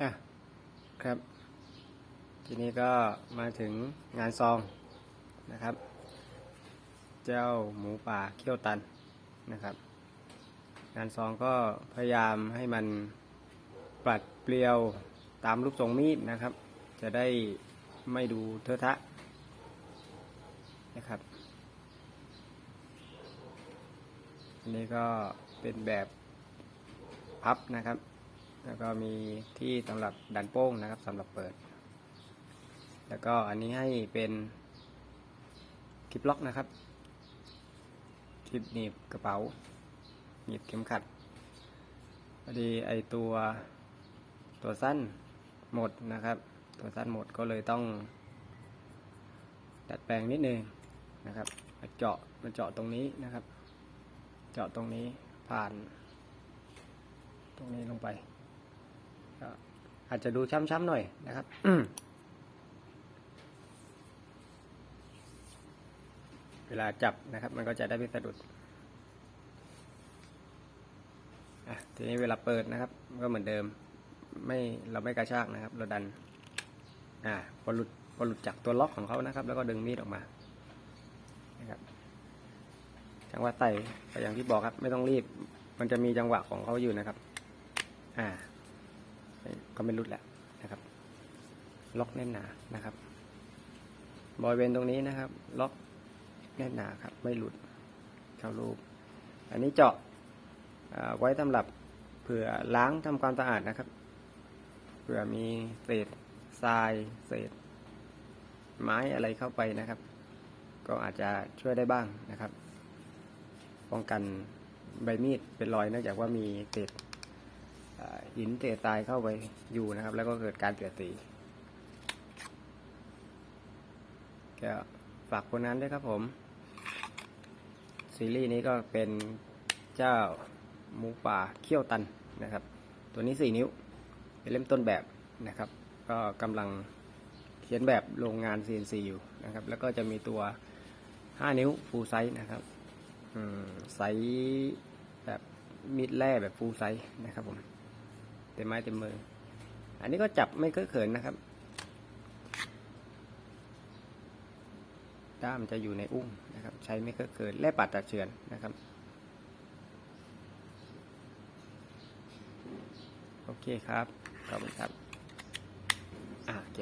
อะครับ ทีนี้ก็มาถึงงานซองนะครับ เจ้าหมูป่าเขี้ยวตันนะครับ งานซองก็พยายามให้มันปัดเปรียวตามรูปทรงมีดนะครับ จะได้ไม่ดูเทอะทะนะครับ อันนี้ก็เป็นแบบพับนะครับ แล้วก็มีที่สำหรับดันโป้งนะครับสำหรับเปิด แล้วก็อันนี้ให้เป็นคลิปล็อกนะครับคลิปหนีบกระเป๋าหนีบเข็มขัดพอดีไอตัวตัวสั้นหมดนะครับ ตัวสั้นหมดก็เลยต้อง ดัดแปลงนิดนึงนะครับมาเจาะมาเจาะตรงนี้นะครับ เจาะตรงนี้ผ่าน ตรงนี้ลงไป อาจจะดูช้ำๆหน่อยนะครับเวลาจับนะครับ มันก็จะได้ไม่สะดุดอะทีนี้เวลาเปิดนะครับ ก็เหมือนเดิม ไม่เราไม่กระชากนะครับ เราดัน อ่าพอหลุดพอหลุดจากตัวล็อกของเขานะครับ แล้วก็ดึงมีดออกมานะครับจังหวะไต่ก็อย่างที่บอกครับ ไม่ต้องรีบ มันจะมีจังหวะของเขาอยู่นะครับ อ่า ก็ไม่หลุดแล้วนะครับ ล็อกแน่นหนานะครับบริเวณตรงนี้นะครับ ล็อกแน่นหนาครับ ไม่หลุดเข้ารูป อันนี้เจาะไว้สำหรับเผื่อล้างทำความสะอาดนะครับ เผื่อมีเศษทรายเศษ ไม้อะไรเข้าไปนะครับ ก็อาจจะช่วยได้บ้างนะครับ ป้องกันใบมีดเป็นรอยเนื่องจากว่ามีเศษ หินเศษทรายเข้าไปอยู่นะครับ แล้วก็เกิดการเปลี่ยนสีก็ฝากผลงานด้วยครับผม ซีรีส์นี้ก็เป็นเจ้าหมูป่าเขี้ยวตันนะครับ ตัวนี้ 4 นิ้ว เป็นเล่มต้นแบบนะครับ ก็กำลังเขียนแบบโรงงาน CNC อยู่นะครับ แล้วก็จะมีตัว 5 นิ้วฟูลไซส์นะครับไซส์แบบมิดแร่แบบฟูลไซส์นะครับผม ต็มไม้เต็มมือ อันนี้ก็จับไม่เคอะเขินนะครับ ด้ามจะอยู่ในอุ้งนะครับ ใช้ไม่เคอะเขินและปัดตัดเฉือนนะครับ โอเคครับ ขอบคุณครับ อ่าแก